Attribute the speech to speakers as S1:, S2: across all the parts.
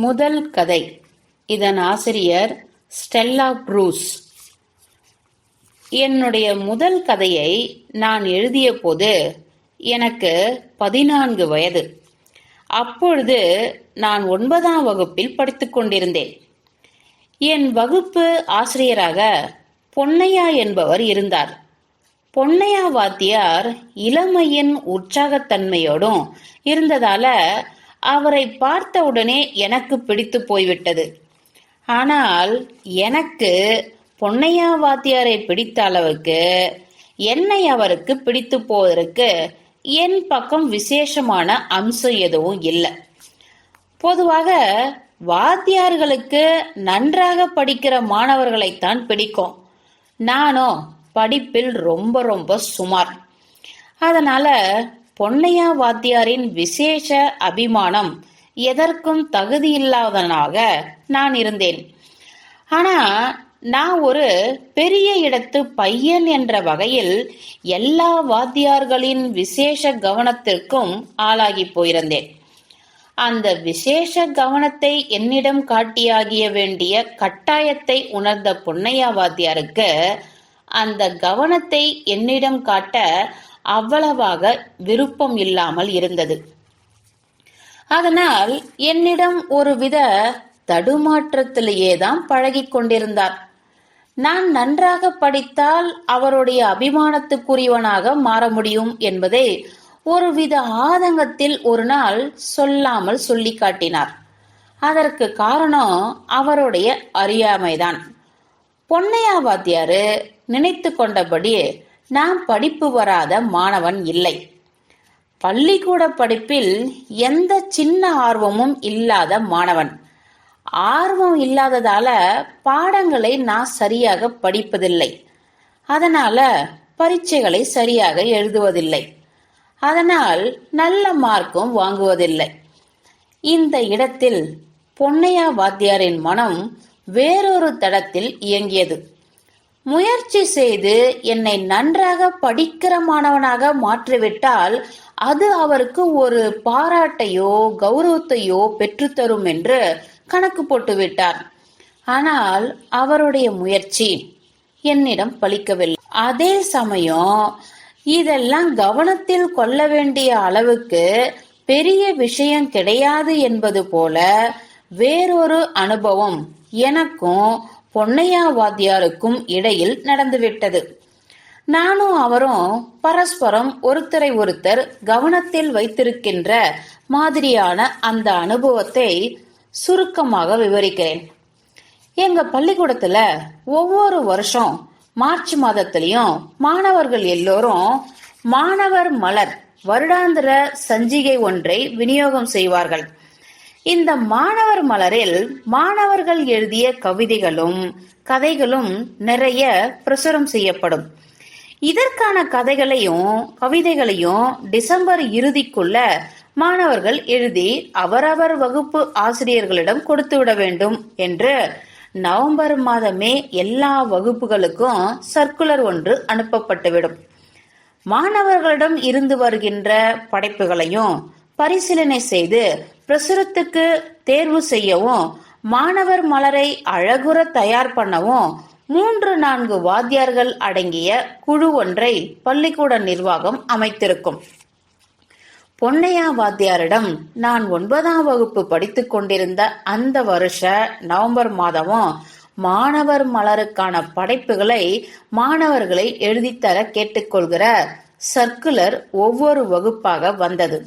S1: முதல் கதை. இதன் ஆசிரியர் ஸ்டெல்லா ப்ரூஸ். என்னுடைய முதல் கதையை நான் எழுதிய போது எனக்கு பதினான்கு வயது. அப்பொழுது நான் ஒன்பதாம் வகுப்பில் படித்துக் கொண்டிருந்தேன். என் வகுப்பு ஆசிரியராக பொன்னையா என்பவர் இருந்தார். பொன்னையா வாத்தியார் இளமையின் உற்சாகத்தன்மையோடும் இருந்ததால அவரை பார்த்தவுடனே எனக்கு பிடித்து போய்விட்டது. ஆனால் எனக்கு பொன்னையா வாத்தியாரை பிடித்த அளவுக்கு என்னை அவருக்கு பிடித்து போவதற்கு என் பக்கம் விசேஷமான அம்சம் எதுவும் இல்லை. பொதுவாக வாத்தியார்களுக்கு நன்றாக படிக்கிற மாணவர்களைத்தான் பிடிக்கும். நானோ படிப்பில் ரொம்ப ரொம்ப சுமார். அதனால பொன்னையா வாத்தியாரின் விசேஷ அபிமானம் எதற்கும் தகுதியில்லாதனாக நான் இருந்தேன். ஆனா நான் ஒரு பெரிய இடத்து பையன் என்ற வகையில் எல்லா வாத்தியார்களின் விசேஷ கவனத்திற்கும் ஆளாகி போயிருந்தேன். அந்த விசேஷ கவனத்தை என்னிடம் காட்டியாகிய வேண்டிய கட்டாயத்தை உணர்ந்த பொன்னையா வாத்தியாருக்கு அந்த கவனத்தை என்னிடம் காட்ட அவ்வளவாக விருப்பம் இல்லாமல் இருந்தது. அதனால் என்னிடம் ஒருவித தடுமாற்றத்திலேயே தான் பழகிக் கொண்டிருந்தார். நான் நன்றாக படித்தால் அவருடைய அபிமானத்துக்குரியவனாக மாற முடியும் என்பதை ஒருவித ஆதங்கத்தில் ஒரு நாள் சொல்லாமல் சொல்லி காட்டினார். அதற்கு காரணம் அவருடைய அறியாமைதான். பொன்னையா வாத்தியாரு நினைத்து கொண்டபடியே நான் படிப்பு வராத மாணவன் இல்லை. பள்ளிக்கூட படிப்பில் எந்த சின்ன ஆர்வமும் இல்லாத மாணவன். ஆர்வம் இல்லாததால பாடங்களை நான் சரியாக படிப்பதில்லை. அதனால பரீட்சைகளை சரியாக எழுதுவதில்லை. அதனால் நல்ல மார்க்கும் வாங்குவதில்லை. இந்த இடத்தில் பொன்னையா வாத்தியாரின் மனம் வேறொரு தடத்தில் இயங்கியது. முயற்சி செய்து என்னை நன்றாக படிக்கிற மாணவனாக மாற்றிவிட்டால் அது அவருக்கு ஒரு பாராட்டையோ கௌரவத்தையோ பெற்றுத்தரும் என்று கணக்கு போட்டுவிட்டார். ஆனால் அவருடைய முயற்சி என்னிடம் பலிக்கவில்லை. அதே சமயம் இதெல்லாம் கவனத்தில் கொள்ள வேண்டிய அளவுக்கு பெரிய விஷயம் கிடையாது என்பது போல வேறொரு அனுபவம் எனக்கும் பொன்னையா வாத்தியாருக்கும் இடையில் நடந்துவிட்டது. நானும் அவரும் பரஸ்பரம் ஒருத்தரை ஒருத்தர் கவனத்தில் வைத்திருக்கின்ற மாதிரியான அந்த அனுபவத்தை சுருக்கமாக விவரிக்கிறேன். எங்க பள்ளிக்கூடத்துல ஒவ்வொரு வருஷம் மார்ச் மாதத்திலையும் மாணவர்கள் எல்லோரும் மாணவர் மலர் வருடாந்திர சஞ்சிகை ஒன்றை விநியோகம் செய்வார்கள். இந்த மாணவர் மலரில் மாணவர்கள் எழுதிய கவிதைகளும் கதைகளும் நிறைய பிரசுரம் செய்யப்படும். இதற்கான கதைகளையும் கவிதைகளையும் டிசம்பர் இறுதிக்குள்ள மாணவர்கள் எழுதி அவரவர் வகுப்பு ஆசிரியர்களிடம் கொடுத்து விட வேண்டும் என்று நவம்பர் மாதமே எல்லா வகுப்புகளுக்கும் சர்க்குலர் ஒன்று அனுப்பப்பட்டுவிடும். மாணவர்களிடம் இருந்து வருகின்ற படைப்புகளையும் பரிசீலனை செய்து பிரசுரத்துக்கு தேர்வு செய்யவும் மாணவர் மலரை அழகுற தயார் பண்ணவும் மூன்று நான்கு வாத்தியார்கள் அடங்கிய குழு ஒன்றை பள்ளிக்கூட நிர்வாகம் அமைத்திருக்கும். பொன்னையா வாத்தியாரிடம் நான் ஒன்பதாம் வகுப்பு படித்து கொண்டிருந்த அந்த வருஷ நவம்பர் மாதமும் மாணவர் மலருக்கான படைப்புகளை மாணவர்களை எழுதித்தர கேட்டுக்கொள்கிற சர்க்குலர் ஒவ்வொரு வகுப்பாக வந்தது.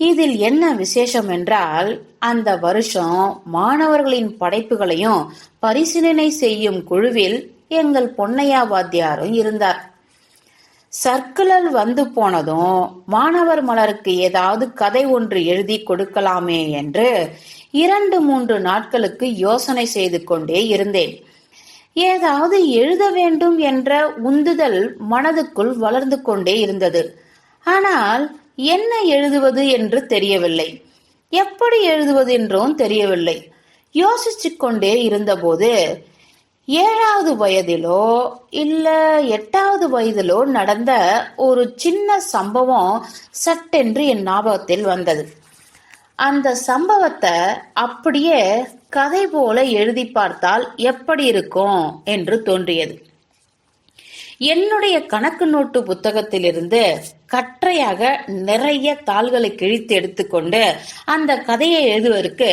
S1: இதில் என்ன விசேஷம் என்றால் அந்த வருஷம் மாணவர்களின் படைப்புகளையும் பரிசீலனை செய்யும் குழுவில் எங்கள் பொன்னையா வாத்தியாரும் இருந்தார். சர்க்குலர் வந்து போனதும் மாணவர் மலருக்கு ஏதாவது கதை ஒன்று எழுதி கொடுக்கலாமே என்று இரண்டு மூன்று நாட்களுக்கு யோசனை செய்து கொண்டே இருந்தேன். ஏதாவது எழுத வேண்டும் என்ற உந்துதல் மனதுக்குள் வளர்ந்து கொண்டே இருந்தது. ஆனால் என்ன எழுதுவது என்று தெரியவில்லை. எப்படி எழுதுவது என்றும் தெரியவில்லை. யோசிச்சு கொண்டே இருந்தபோது ஏழாவது வயதிலோ இல்ல எட்டாவது வயதிலோ நடந்த ஒரு சின்ன சம்பவம் சட்டென்று என் ஞாபகத்தில் வந்தது. அந்த சம்பவத்தை அப்படியே கதை போல எழுதி பார்த்தால் எப்படி இருக்கும் என்று தோன்றியது. என்னுடைய கணக்கு நோட்டு புத்தகத்திலிருந்து கற்றையாக நிறைய தாள்களை கிழித்து எடுத்துக்கொண்டு அந்த கதையை எழுதுவதற்கு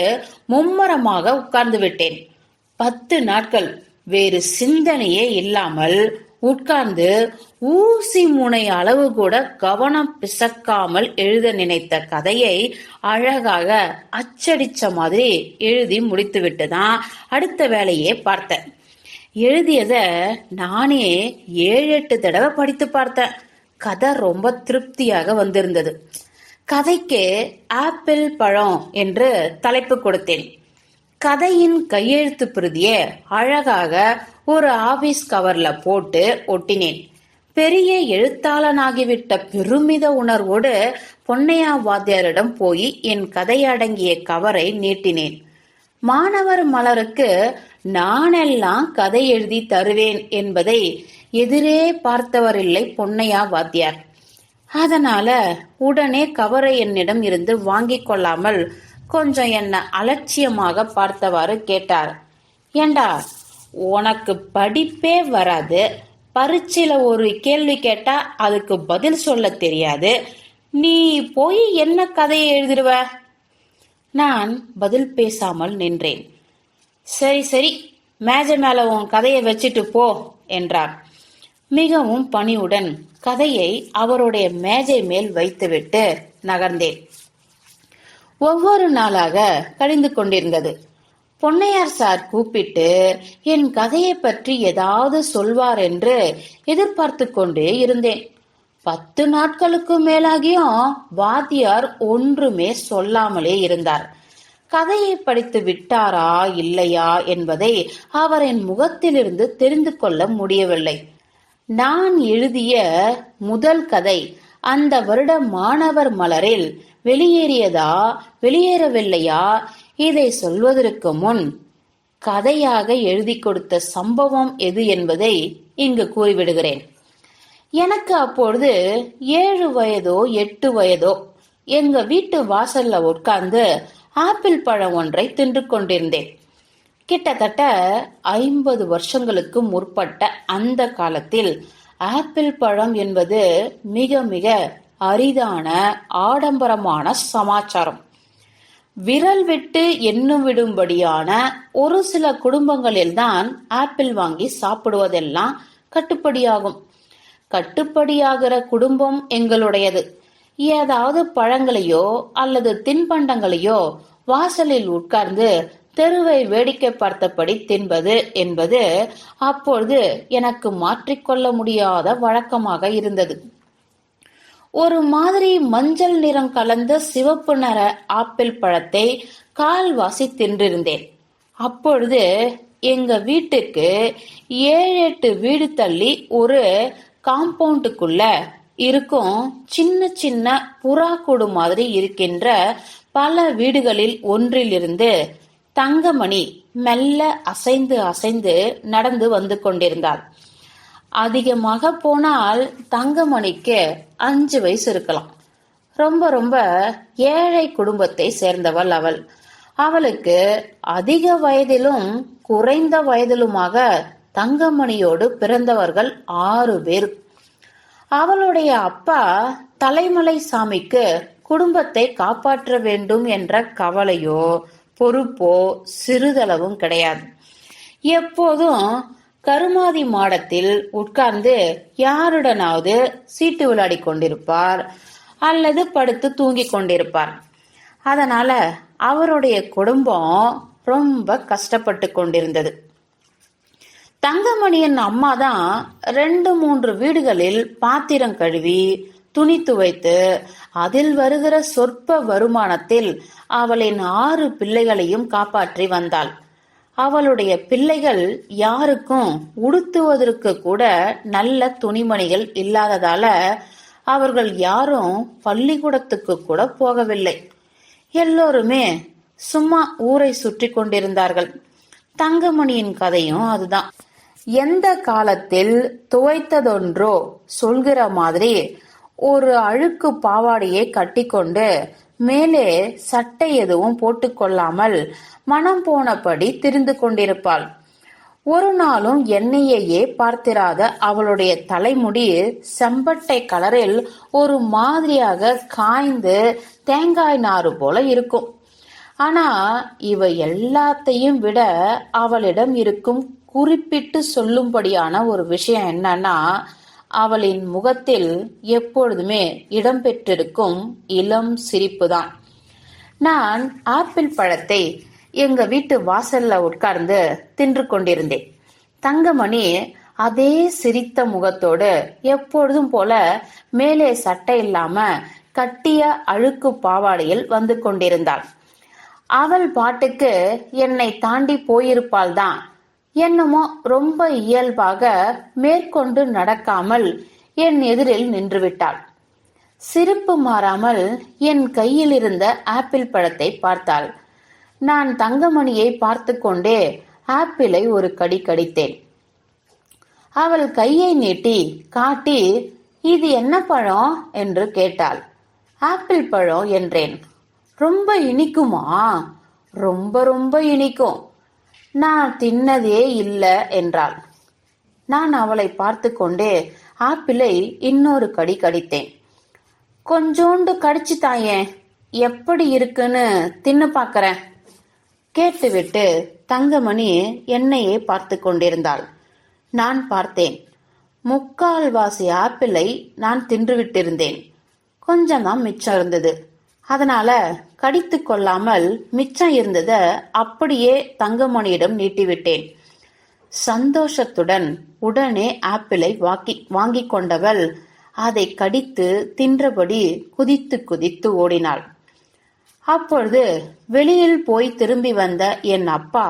S1: மும்மரமாக உட்கார்ந்து விட்டேன். பத்து நாட்கள் வேறு சிந்தனையே இல்லாமல் உட்கார்ந்து ஊசி முனை அளவு கூட கவனம் பிசக்காமல் எழுத நினைத்த கதையை அழகாக அச்சடிச்ச மாதிரி எழுதி முடித்துவிட்டு தான் அடுத்த வேலையே பார்த்தேன். எழுதியத நானே ஏழு எட்டு தடவை படித்து பார்த்தேன். கதை ரொம்ப திருப்தியாக வந்திருந்தது. கதைக்கு ஆப்பிள் பழம் என்று தலைப்பு கொடுத்தேன். கதையின் கையெழுத்து பிரதிய அழகாக ஒரு ஆபீஸ் கவர்ல போட்டு ஒட்டினேன். பெரிய எழுத்தாளனாகிவிட்ட பெருமித உணர்வோடு பொன்னையா வாத்தியாரிடம் போய் என் கதை அடங்கிய கவரை நீட்டினேன். மாணவர் மலருக்கு நானெல்லாம் கதை எழுதி தருவேன் என்பதை எதிரே பார்த்தவரில்லை பொன்னையா வாத்தியார். அதனால உடனே கவரை என்னிடம் இருந்து வாங்கி கொள்ளாமல் கொஞ்சம் என்ன அலட்சியமாக பார்த்தவாறு கேட்டார். ஏண்டா உனக்கு படிப்பே வராது பரீட்சையில் ஒரு கேள்வி கேட்டா அதுக்கு பதில் சொல்ல தெரியாது நீ போய் என்ன கதையை எழுதிடுவ? நான் பதில் பேசாமல் நின்றேன். சரி சரி. மேஜை மேல உன் கதையை வச்சுட்டு போ என்றார். மிகவும் பணிவுடன் கதையை அவருடைய மேஜை மேல் வைத்துவிட்டு நகர்ந்தேன். ஒவ்வொரு நாளாக கழிந்து கொண்டிருந்தது. பொன்னையார் சார் கூப்பிட்டு என் கதையை பற்றி ஏதாவது சொல்வார் என்று எதிர்பார்த்து கொண்டே இருந்தேன். பத்து நாட்களுக்கு மேலாகியும் வாத்தியார் ஒன்றுமே சொல்லாமலே இருந்தார். கதையை படித்து விட்டாரா இல்லையா என்பதை அவரின் முகத்திலிருந்து தெரிந்து கொள்ள முடியவில்லை. நான் எழுதிய முதல் கதை அந்த வருட மாணவர் மலரில் வெளியேறியதா வெளியேறவில்லையா இதை சொல்வதற்கு முன் கதையாக எழுதி கொடுத்த சம்பவம் எது என்பதை இங்கு கூறிவிடுகிறேன். எனக்கு அப்பொழுது ஏழு வயதோ எட்டு வயதோ எங்க வீட்டு வாசல்ல உட்கார்ந்து ஆப்பிள் பழம் ஒன்றை தின்று கொண்டிருந்தேன். கிட்டத்தட்ட ஐம்பது வருஷங்களுக்கு முற்பட்ட அந்த காலத்தில் ஆப்பிள் பழம் என்பது மிக மிக அரிதான ஆடம்பரமான சமாச்சாரம். விரல் விட்டு எண்ணும் விடும்படியான ஒரு சில குடும்பங்களில்தான் ஆப்பிள் வாங்கி சாப்பிடுவதெல்லாம் கட்டுப்படியாகும். கட்டுப்படியாகிற குடும்பம் எங்களுடையது. ஏதாவது பழங்களையோ அல்லது தின்பண்டங்களையோ வாசலில் உட்கார்ந்து தெருவை வேடிக்கை பார்த்தபடி தின்பது என்பது அப்பொழுது எனக்கு மாற்றிக்கொள்ள முடியாத வழக்கமாக இருந்தது. ஒரு மாதிரி மஞ்சள் நிறம் கலந்த சிவப்பு நிற ஆப்பிள் பழத்தை கால்வாசி தின்றிருந்தேன். அப்பொழுது எங்க வீட்டுக்கு ஏழு எட்டு வீடு தள்ளி ஒரு காம்பவுண்டுக்குள்ள இருக்கும். சின்ன சின்ன புறா கூடு மாதிரி இருக்கின்ற பல வீடுகளில் ஒன்றிலிருந்து தங்கமணி மெல்ல அசைந்து அசைந்து நடந்து வந்து கொண்டிருந்தாள். அதிகமாக போனால் தங்கமணிக்கு அஞ்சு வயசு இருக்கலாம். ரொம்ப ரொம்ப ஏழை குடும்பத்தை சேர்ந்தவள் அவள். அவளுக்கு அதிக வயதிலும் குறைந்த வயதிலுமாக தங்கமணியோடு பிறந்தவர்கள் ஆறு பேர். அவளுடைய அப்பா தலைமலை சாமிக்கு குடும்பத்தை காப்பாற்ற வேண்டும் என்ற கவலையோ பொறுப்போ சிறிதளவும் கிடையாது. எப்போதும் கருமாதி மாடத்தில் உட்கார்ந்து யாருடனாவது சீட்டு விளையாடி கொண்டிருப்பார் அல்லது படுத்து தூங்கிக் கொண்டிருப்பார். அதனால அவருடைய குடும்பம் ரொம்ப கஷ்டப்பட்டு கொண்டிருந்தது. தங்கமணியின் அம்மா தான் ரெண்டு மூன்று வீடுகளில் பாத்திரம் கழுவி துணி துவைத்து அதில் வருகிற சொற்ப வருமானத்தில் அவளின் ஆறு பிள்ளைகளையும் காப்பாற்றி வந்தாள். அவளுடைய பிள்ளைகள் யாருக்கும் உடுத்துவதற்கு கூட நல்ல துணிமணிகள் இல்லாததால அவர்கள் யாரும் பள்ளிக்கூடத்துக்கு கூட போகவில்லை. எல்லோருமே சும்மா ஊரை சுற்றி கொண்டிருந்தார்கள். தங்கமணியின் கதையும் அதுதான். எந்த காலத்தில் துவைத்ததொன்றோ சொல்கிற மாதிரி ஒரு அழுக்கு பாவாடையை கட்டிக்கொண்டு மேலே சட்டை எதுவும் போட்டுக்கொள்ளாமல் மனம் போனபடி திரிந்து கொண்டிருப்பாள். ஒரு நாளும் எண்ணெயையே பார்த்திராத அவளுடைய தலைமுடி செம்பட்டை கலரில் ஒரு மாதிரியாக காய்ந்து தேங்காய் நாறு போல இருக்கும். ஆனா இவை எல்லாத்தையும் விட அவளிடம் இருக்கும் குறிப்பிட்டு சொல்லும்படியான ஒரு விஷயம் என்னன்னா அவளின் முகத்தில் எப்பொழுதுமே இடம்பெற்றிருக்கும் இளம் சிரிப்பு தான் நான் ஆப்பிள் பழத்தை எங்க வீட்டு வாசல்ல உட்கார்ந்து தின்று கொண்டிருந்தேன். தங்கமணி அதே சிரித்த முகத்தோடு எப்பொழுதும் போல மேலே சட்டை இல்லாம கட்டிய அழுக்கு பாவாடையில் வந்து கொண்டிருந்தாள். அவள் பாட்டுக்கு என்னை தாண்டி போயிருப்பாள் தான் என்னமோ ரொம்ப இயல்பாக மேற்கொண்டு நடக்காமல் என் எதிரில் நின்றுவிட்டாள். சிரிப்பு மாறாமல் என் கையில் இருந்த ஆப்பிள் பழத்தை பார்த்தாள். நான் தங்கமணியை பார்த்து கொண்டே ஆப்பிளை ஒரு கடி கடித்தேன். அவள் கையை நீட்டி காட்டி இது என்ன பழம்? என்று கேட்டாள். ஆப்பிள் பழம் என்றேன். ரொம்ப இனிக்குமா? ரொம்ப ரொம்ப இனிக்கும். நான் தின்னதே இல்லை என்றாள். நான் அவளை பார்த்து கொண்டே ஆப்பிளை இன்னொரு கடி கடித்தேன். கொஞ்சோண்டு கடிச்சு தாயேன் எப்படி இருக்குன்னு தின்னு பார்க்கறேன் கேட்டுவிட்டு தங்கமணி என்னையே பார்த்து கொண்டிருந்தாள். நான் பார்த்தேன். முக்கால்வாசி ஆப்பிளை நான் தின்றுவிட்டிருந்தேன். கொஞ்சம்தான் மிச்சம் இருந்தது. அதனால கடித்து கொள்ளாமல் மிச்சம் இருந்தத அப்படியே தங்கமணியிடம் நீட்டிவிட்டேன். சந்தோஷத்துடன் உடனே ஆப்பிளை வாக்கி வாங்கி கொண்டவள் அதை கடித்து தின்றபடி குதித்து குதித்து ஓடினாள். அப்பொழுது வெளியில் போய் திரும்பி வந்த என் அப்பா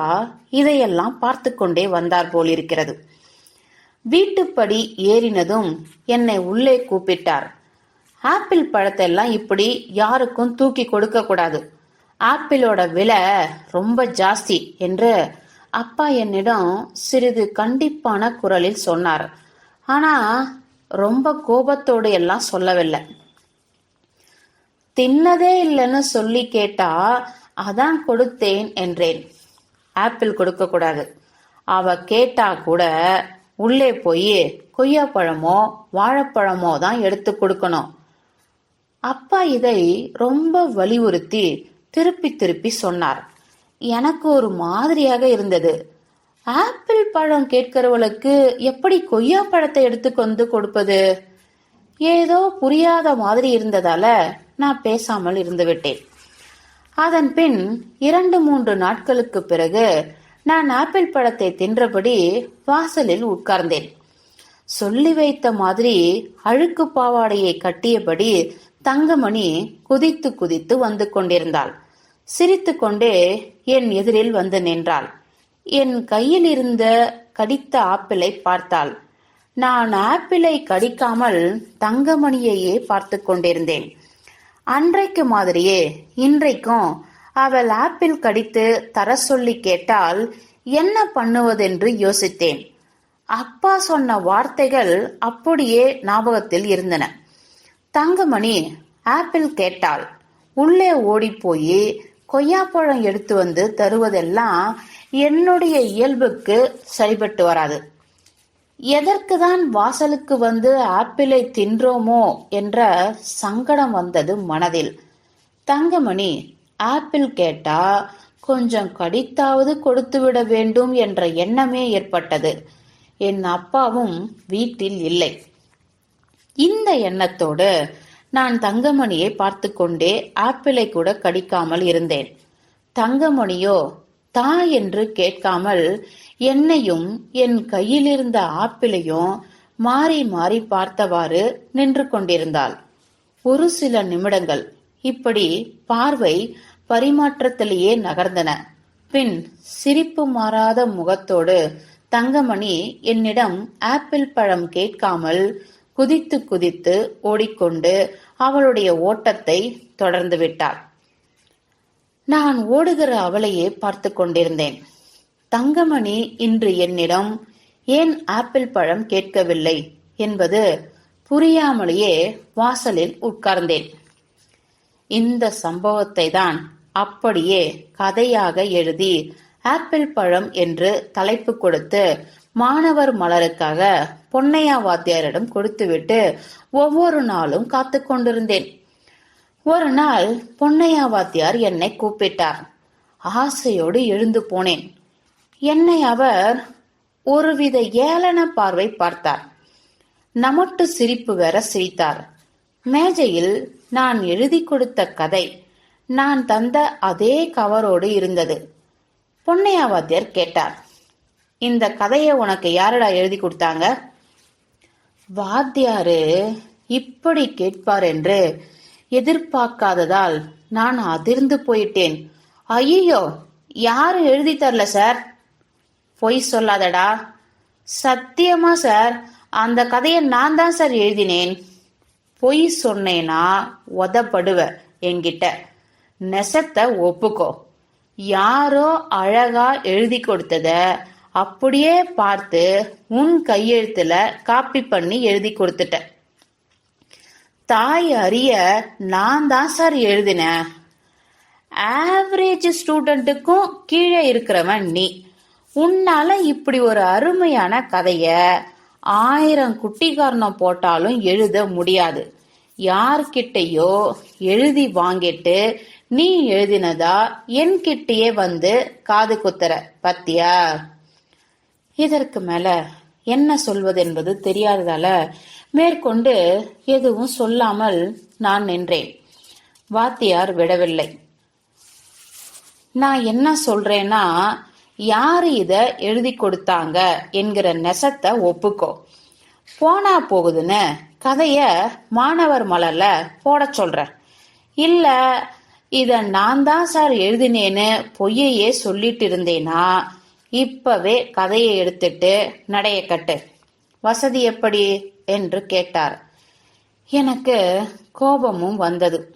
S1: இதையெல்லாம் பார்த்து கொண்டே வந்தார் போலிருக்கிறது. வீட்டுப்படி ஏறினதும் என்னை உள்ளே கூப்பிட்டார். ஆப்பிள் பழத்தை எல்லாம் இப்படி யாருக்கும் தூக்கி கொடுக்க கூடாது. ஆப்பிளோட விலை ரொம்ப ஜாஸ்தி என்று அப்பா என்னிடம் சிறிது கண்டிப்பான குரலில் சொன்னார். ஆனா ரொம்ப கோபத்தோடு எல்லாம் சொல்லவில்லை. தின்னதே இல்லைன்னு சொல்லி கேட்டா அதான் கொடுத்தேன் என்றேன். ஆப்பிள் கொடுக்க கூடாது. அவ கேட்டா கூட உள்ளே போய் கொய்யாப்பழமோ வாழைப்பழமோ தான் எடுத்து கொடுக்கணும். அப்பா இதை ரொம்ப வலியுறுத்தி திருப்பி திருப்பி சொன்னார். எனக்கு ஒரு மாதிரியாக இருந்தது. ஆப்பிள் பழம் கேட்கிறவளுக்கு எப்படி கொய்யா பழத்தை எடுத்து கொண்டு கொடுப்பது? ஏதோ புரியாத மாதிரி இருந்ததால நான் பேசாமல் இருந்து விட்டேன். அதன் பின் இரண்டு மூன்று நாட்களுக்கு பிறகு நான் ஆப்பிள் பழத்தை தின்றபடி வாசலில் உட்கார்ந்தேன். சொல்லி வைத்த மாதிரி அழுக்கு பாவாடையை கட்டியபடி தங்கமணி குதித்து குதித்து வந்து கொண்டிருந்தாள். சிரித்துக்கொண்டே என் எதிரில் வந்து நின்றாள். என் கையில் இருந்த கடித்த ஆப்பிளை பார்த்தாள். நான் ஆப்பிளை கடிக்காமல் தங்கமணியையே பார்த்து கொண்டிருந்தேன். அன்றைக்கு மாதிரியே இன்றைக்கும் அவள் ஆப்பிள் கடித்து தர சொல்லி கேட்டால் என்ன பண்ணுவதென்று யோசித்தேன். அப்பா சொன்ன வார்த்தைகள் அப்படியே ஞாபகத்தில் இருந்தன. தங்கமணி ஆப்பிள் கேட்டாள். உள்ளே ஓடிப்போய் கொய்யாப்பழம் எடுத்து வந்து தருவதெல்லாம் என்னுடைய இயல்புக்கு சரிபட்டு வராது. எதற்கு தான் வாசலுக்கு வந்து ஆப்பிளை தின்றோமோ என்ற சங்கடம் வந்தது மனதில். தங்கமணி ஆப்பிள் கேட்டா கொஞ்சம் கடித்தாவது கொடுத்துவிட வேண்டும் என்ற எண்ணமே ஏற்பட்டது. என் அப்பாவும் வீட்டில் இல்லை. இந்த எண்ணத்தோடு நான் தங்கமணியை பார்த்து கொண்டே ஆப்பிளை கூட கடிக்காமல் இருந்தேன். தங்கமணியோ தா என்று கேட்காமல் என்னையும் என் கையில் இருந்த ஆப்பிளையும் மாறி மாறி பார்த்தவாறு நின்று கொண்டிருந்தாள். ஒரு சில நிமிடங்கள் இப்படி பார்வை பரிமாற்றத்திலேயே நகர்ந்தன. பின் சிரிப்பு மாறாத முகத்தோடு தங்கமணி என்னிடம் ஆப்பிள் பழம் கேட்காமல் குதித்து குதித்து ஓடிக்கொண்டு அவளுடைய ஓட்டத்தை தொடர்ந்து விட்டாள். நான் ஓடுகிற அவளையே பார்த்து கொண்டிருந்தேன். தங்கமணி இன்று என்னிடம் ஏன் ஆப்பிள் பழம் கேட்கவில்லை என்பது புரியாமலேயே வாசலில் உட்கார்ந்தேன். இந்த சம்பவத்தை தான் அப்படியே கதையாக எழுதி ஆப்பிள் பழம் என்று தலைப்பு கொடுத்து மாணவர் மலருக்காக பொன்னையா வாத்தியாரிடம் கொடுத்துவிட்டு ஒவ்வொரு நாளும் காத்து கொண்டிருந்தேன். ஒரு நாள் பொன்னையா வாத்தியார் என்னை கூப்பிட்டார். ஆசையோடு எழுந்து போனேன். என்னை அவர் ஒருவித ஏளன பார்வை பார்த்தார். நமட்டு சிரிப்பு வேற சிரித்தார். மேஜையில் நான் எழுதி கொடுத்த கதை நான் தந்த அதே கவரோடு இருந்தது. பொன்னையா வாத்தியார் கேட்டார். இந்த கதையை உனக்கு யாரடா எழுதி கொடுத்தாங்க? வாத்தியாரு இப்படி கேட்பார் என்று எதிர்பார்க்காததால் நான் அதிர்ந்து போயிட்டேன். ஐயோ யாரும் எழுதி தரல சார்? பொய் சொல்லாதடா. சத்தியமா சார் அந்த கதையை நான் தான் சார் எழுதினேன். பொய் சொன்னேனா உதப்படுவ என்கிட்ட. நெசத்தை ஒப்புக்கோ. யாரோ அழகா எழுதி கொடுத்தத அப்படியே பார்த்து உன் கையெழுத்துல காப்பி பண்ணி எழுதி கொடுத்துட்ட. தாய் அறிய நான் தான் சார் எழுதினேன் ஆவரேஜ் ஸ்டூடெண்ட்டுக்கும் கீழே இருக்கிறவன் நீ. உன்னால இப்படி ஒரு அருமையான கதைய ஆயிரம் குட்டிகாரணம் போட்டாலும் எழுத முடியாது. யார்கிட்டயோ எழுதி வாங்கிட்டு நீ எழுதினதா? என்கிட்டயே வந்து காது குத்துற பத்தியா? இதற்கு மேல என்ன சொல்வது என்பது தெரியாததால மேற்கொண்டு எதுவும் சொல்லாமல் நான் நின்றேன். வாத்தியார் விடவில்லை. நான் என்ன சொல்றேன்னா யாரு இத எழுதி கொடுத்தாங்க என்கிற நெசத்தை ஒப்புக்கோ. போனா போகுதுன்னு கதைய மாணவர் மலர்ல போட சொல்ற இல்ல இத நான் தான் சார் எழுதினேன்னு பொய்யையே சொல்லிட்டு இருந்தேனா இப்பவே கதையை எடுத்துட்டு நடைய கட்டு. வசதி எப்படி? என்று கேட்டார். எனக்கு கோபமும் வந்தது.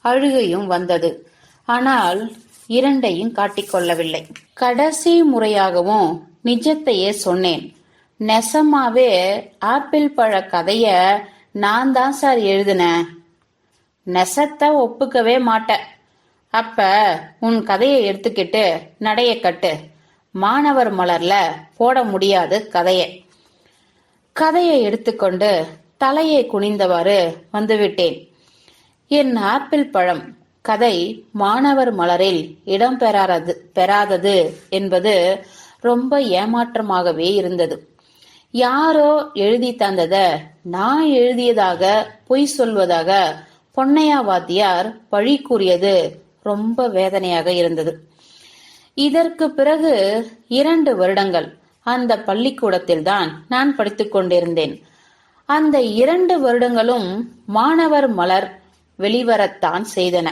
S1: அழுகையும் வந்தது. ஆனால் இரண்டையும் காட்டிக்கொள்ளவில்லை. கடைசி முறையாகவும் நிஜத்தையே சொன்னேன். நெசமாவே ஆப்பிள் பழ கதைய நான் தான் சார் எழுதினேன் நெசத்தை ஒப்புக்கவே மாட்டேன் அப்ப உன் கதையை எடுத்துக்கிட்டு நடைய கட்டு. மாணவர் மலர்ல போட முடியாது கதையை. கதையை எடுத்துக்கொண்டு தலையை குனிந்தவாறு வந்துவிட்டேன். என் ஆப்பிள் பழம் கதை மாணவர் மலரில் இடம் பெறாதது பெறாதது என்பது ரொம்ப ஏமாற்றமாகவே இருந்தது. யாரோ எழுதி தந்தத நான் எழுதியதாக பொய் சொல்வதாக பொன்னையா வாத்தியார் பழி கூறியது ரொம்ப வேதனையாக இருந்தது. இதற்கு பிறகு இரண்டு வருடங்கள் அந்த பள்ளிக்கூடத்தில்தான் நான் படித்துக் கொண்டிருந்தேன். அந்த இரண்டு வருடங்களும் மாணவர் மலர் வெளிவரத்தான் செய்தன.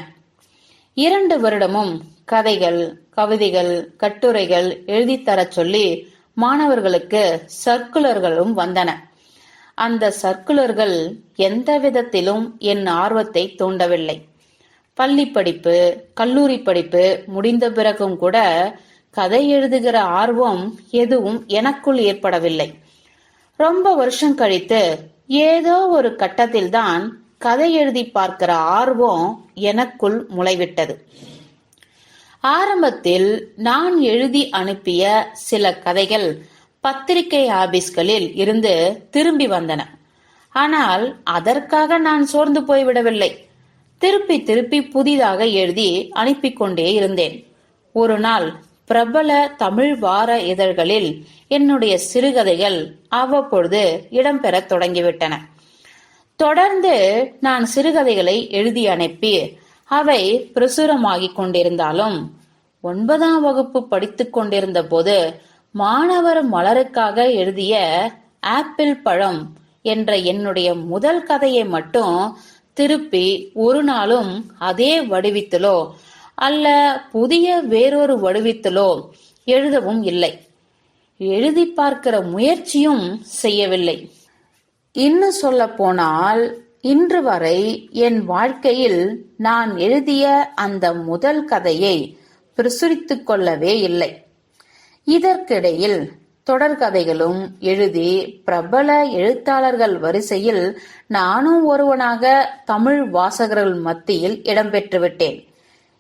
S1: இரண்டு வருடமும் கதைகள் கவிதைகள் கட்டுரைகள் எழுதித்தரச் சொல்லி மாணவர்களுக்கு சர்க்குலர்களும் வந்தன. அந்த சர்க்குலர்கள் எந்த விதத்திலும் என் ஆர்வத்தை தூண்டவில்லை. பள்ளி படிப்பு கல்லூரி படிப்பு முடிந்த பிறகும் கூட கதை எழுதுகிற ஆர்வம் எதுவும் எனக்குள் ஏற்படவில்லை. ரொம்ப வருஷம் கழித்து ஏதோ ஒரு கட்டத்தில்தான் கதை எழுதி பார்க்கிற ஆர்வம் எனக்குள் முளைவிட்டது. ஆரம்பத்தில் நான் எழுதி அனுப்பிய சில கதைகள் பத்திரிகை ஆபீஸ்களில் இருந்து திரும்பி வந்தன. ஆனால் அதற்காக நான் சோர்ந்து போய்விடவில்லை. திருப்பி திருப்பி புதிதாக எழுதி அனுப்பி கொண்டே இருந்தேன். ஒரு நாள் பிரபல தமிழ் வார இதழ்களில் என்னுடைய சிறுகதைகள் அவ்வப்பொழுது இடம்பெறத் தொடங்கிவிட்டன. தொடர்ந்து நான் சிறுகதைகளை எழுதி அனுப்பி அவை பிரசுரமாகிக் கொண்டிருந்தாலும் ஒன்பதாம் வகுப்பு படித்துக் கொண்டிருந்த போது மாணவர் மலருக்காக எழுதிய ஆப்பிள் பழம் என்ற என்னுடைய முதல் கதையை மட்டும் திருப்பி ஒரு நாளும் அதே வடிவத்திலோ அல்ல புதிய வேறொரு வடிவத்திலோ எழுதவும் இல்லை. எழுதி பார்க்கிற முயற்சியும் செய்யவில்லை. இன்னும் சொல்ல போனால் இன்று வரை என் வாழ்க்கையில் நான் எழுதிய அந்த முதல் கதையை பிரசுரித்துக் கொள்ளவே இல்லை. இதற்கிடையில் தொடர்கதைகளும் எழுதி பிரபல எழுத்தாளர்கள் வரிசையில் நானும் ஒருவனாக தமிழ் வாசகர்கள் மத்தியில் இடம்பெற்று விட்டேன்.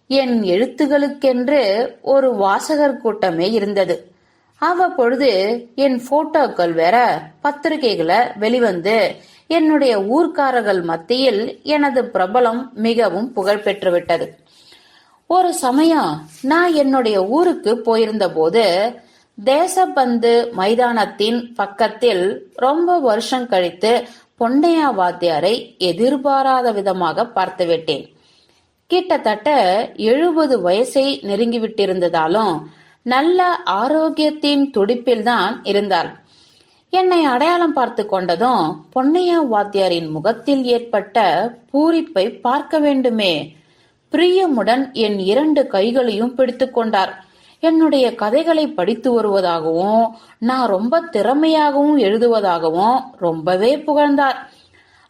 S1: என் எழுத்துகளுக்கென்று ஒரு வாசகர் கூட்டமே இருந்தது. அவ்வப்பொழுது என் போட்டோக்கள் வேற பத்திரிகைகளை வெளிவந்து என்னுடைய ஊர்க்காரர்கள் மத்தியில் எனது பிரபலம் மிகவும் புகழ் பெற்றுவிட்டது ஒரு சமயம் நான் என்னுடைய ஊருக்கு போயிருந்த போது தேசபந்து மைதானத்தின் பக்கத்தில் ரொம்ப வருஷம் கழித்து பொன்னையா வாத்தியாரை எதிர்பாராத விதமாக பார்த்துவிட்டேன் கிட்டத்தட்ட எழுபது வயசை நெருங்கிவிட்டிருந்ததாலும் நல்ல ஆரோக்கியத்தின் துடிப்பில்தான் இருந்தார் என்னை அடையாளம் பார்த்து கொண்டதும் பொன்னையா வாத்தியாரின் முகத்தில் ஏற்பட்ட பூரிப்பை பார்க்க வேண்டுமே பிரியமுடன் என் இரண்டு கைகளையும் பிடித்துக்கொண்டார் என்னுடைய கதைகளை படித்து வருவதாகவும் நான் ரொம்ப திறமையாகவும் எழுதுவதாகவும் ரொம்பவே புகழ்ந்தார்.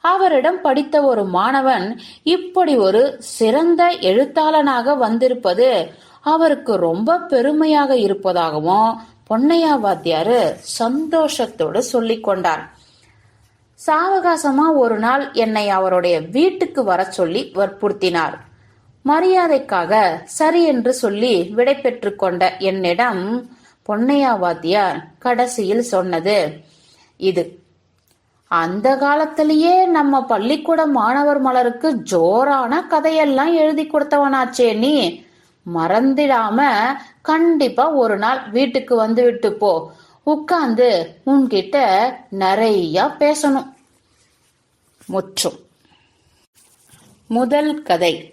S1: அவரிடம் படித்த ஒரு மாணவன் இப்படி ஒரு சிறந்த எழுத்தாளனாக வந்திருப்பது அவருக்கு ரொம்ப பெருமையாக இருப்பதாகவும் பொன்னையா வாத்தியாரு சந்தோஷத்தோடு சொல்லிக் கொண்டார். சாவகாசமா ஒரு நாள் என்னை அவருடைய வீட்டுக்கு வர சொல்லி வற்புறுத்தினார். மரியாதைக்காக சரி என்று சொல்லி விடை பெற்றுக் கொண்ட என்னிடம் பொன்னையா வாத்தியார் கடைசியில் சொன்னது இது அந்த காலத்திலேயே நம்ம பள்ளிக்கூட மாணவர் மலருக்கு ஜோரான கதையெல்லாம் எழுதி கொடுத்தவனாச்சே நீ. மறந்திடாம கண்டிப்பா ஒரு நாள் வீட்டுக்கு வந்து விட்டு போ. உட்கார்ந்து உன்கிட்ட நிறைய பேசணும். முற்றும். முதல் கதை.